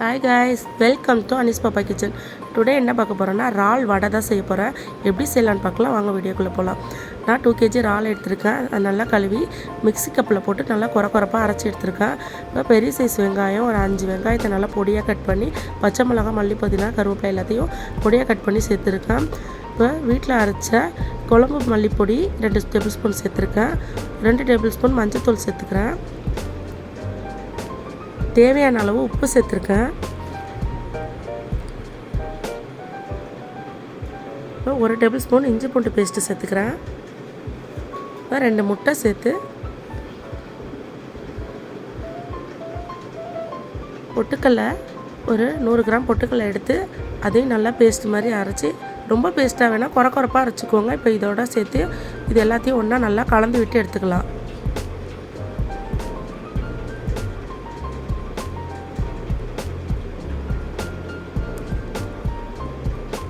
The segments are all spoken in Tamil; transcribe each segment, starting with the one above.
Hi guys welcome to Anis Pappa kitchen today என்ன பார்க்க போகிறேன்னா இறால் வடை தான் செய்ய போகிறேன் எப்படி செய்யலான்னு பார்க்கலாம். வாங்க வீடியோக்குள்ளே போகலாம் நான் டூ கேஜி இறால் எடுத்திருக்கேன். அது நல்லா கழுவி மிக்ஸி கப்பில் போட்டு நல்லா குறை குறைப்பாக அரைச்சி எடுத்திருக்கேன். இப்போ பெரிய சைஸ் வெங்காயம் ஒரு அஞ்சு வெங்காயத்தை நல்லா பொடியாக கட் பண்ணி பச்சை மிளகா மல்லி புதினா கருவேப்பிலை எல்லாத்தையும் பொடியாக கட் பண்ணி சேர்த்துருக்கேன். இப்போ வீட்டில் அரைச்ச குழம்பு மல்லிப்பொடி ரெண்டு டேபிள் ஸ்பூன் சேர்த்துருக்கேன். ரெண்டு டேபிள் ஸ்பூன் மஞ்சள்தூள் சேர்த்துக்கிறேன். தேவையான அளவு உப்பு சேர்த்துருக்கேன். ஒரு டேபிள் ஸ்பூன் இஞ்சி பூண்டு பேஸ்ட்டு சேர்த்துக்கிறேன். ரெண்டு முட்டை சேர்த்து பொட்டுக்கல்லை ஒரு நூறு கிராம் பொட்டுக்கல்லை எடுத்து அதையும் நல்லா பேஸ்ட் மாதிரி அரைச்சி ரொம்ப பேஸ்ட்டாக வேணால் குறை குறைப்பாக அரைச்சிக்கோங்க. இப்போ இதோட சேர்த்து இது எல்லாத்தையும் ஒன்றா நல்லா கலந்து விட்டு எடுத்துக்கலாம்.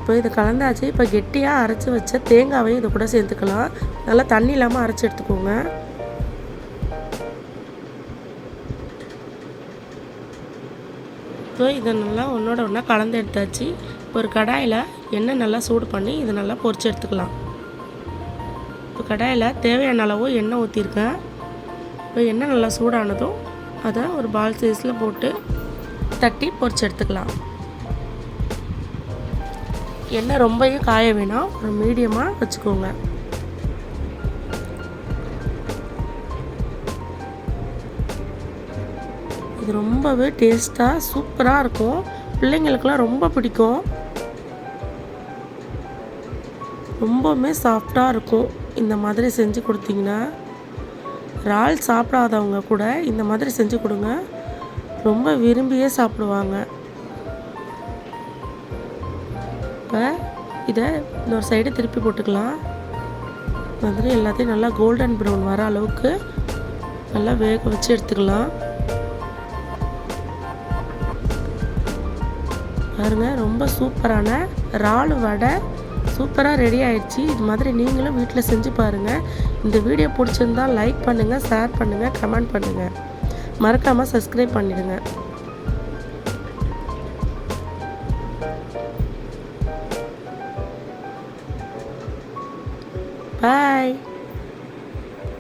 இப்போ இது கலந்தாச்சு. இப்போ கெட்டியாக அரைச்சி வச்ச தேங்காவையும் இது கூட சேர்த்துக்கலாம். நல்லா தண்ணி இல்லாமல் அரைச்சி எடுத்துக்கோங்க. இப்போ இதை நல்லா ஒன்றோட ஒன்றா கலந்து எடுத்தாச்சு. ஒரு கடாயில் எண்ணெய் நல்லா சூடு பண்ணி இதை நல்லா பொறிச்சு எடுத்துக்கலாம். இப்போ கடாயில் தேவையான அளவு எண்ணெய் ஊற்றிருக்கேன் இப்போ எண்ணெய் நல்லா சூடானதும் அதை ஒரு பால் சைஸில் போட்டு தட்டி பொறிச்சு எடுத்துக்கலாம். எண்ணெய் ரொம்பவே காய வேணாம். ஒரு மீடியமாக வச்சுக்கோங்க. இது ரொம்பவே டேஸ்ட்டாக சூப்பராக இருக்கும். பிள்ளைங்களுக்கெல்லாம் ரொம்ப பிடிக்கும். ரொம்பவுமே சாஃப்டாக இருக்கும். இந்த மாதிரி செஞ்சு கொடுத்தீங்கன்னா இறால் சாப்பிடாதவங்க கூட இந்த மாதிரி செஞ்சு கொடுங்க. ரொம்ப விரும்பியே சாப்பிடுவாங்க. இப்போ இதை இன்னொரு சைடு திருப்பி போட்டுக்கலாம். வந்துட்டு எல்லாத்தையும் நல்லா கோல்டன் ப்ரௌன் வர அளவுக்கு நல்லா வேக வச்சு எடுத்துக்கலாம். பாருங்க ரொம்ப சூப்பரான இறால் வடை சூப்பராக ரெடி ஆயிடுச்சு. இது மாதிரி நீங்களும் வீட்டில் செஞ்சு பாருங்கள் இந்த வீடியோ பிடிச்சிருந்தா லைக் பண்ணுங்கள் ஷேர் பண்ணுங்கள் கமெண்ட் பண்ணுங்கள் மறக்காமல் சப்ஸ்கிரைப் பண்ணிடுங்க. Bye.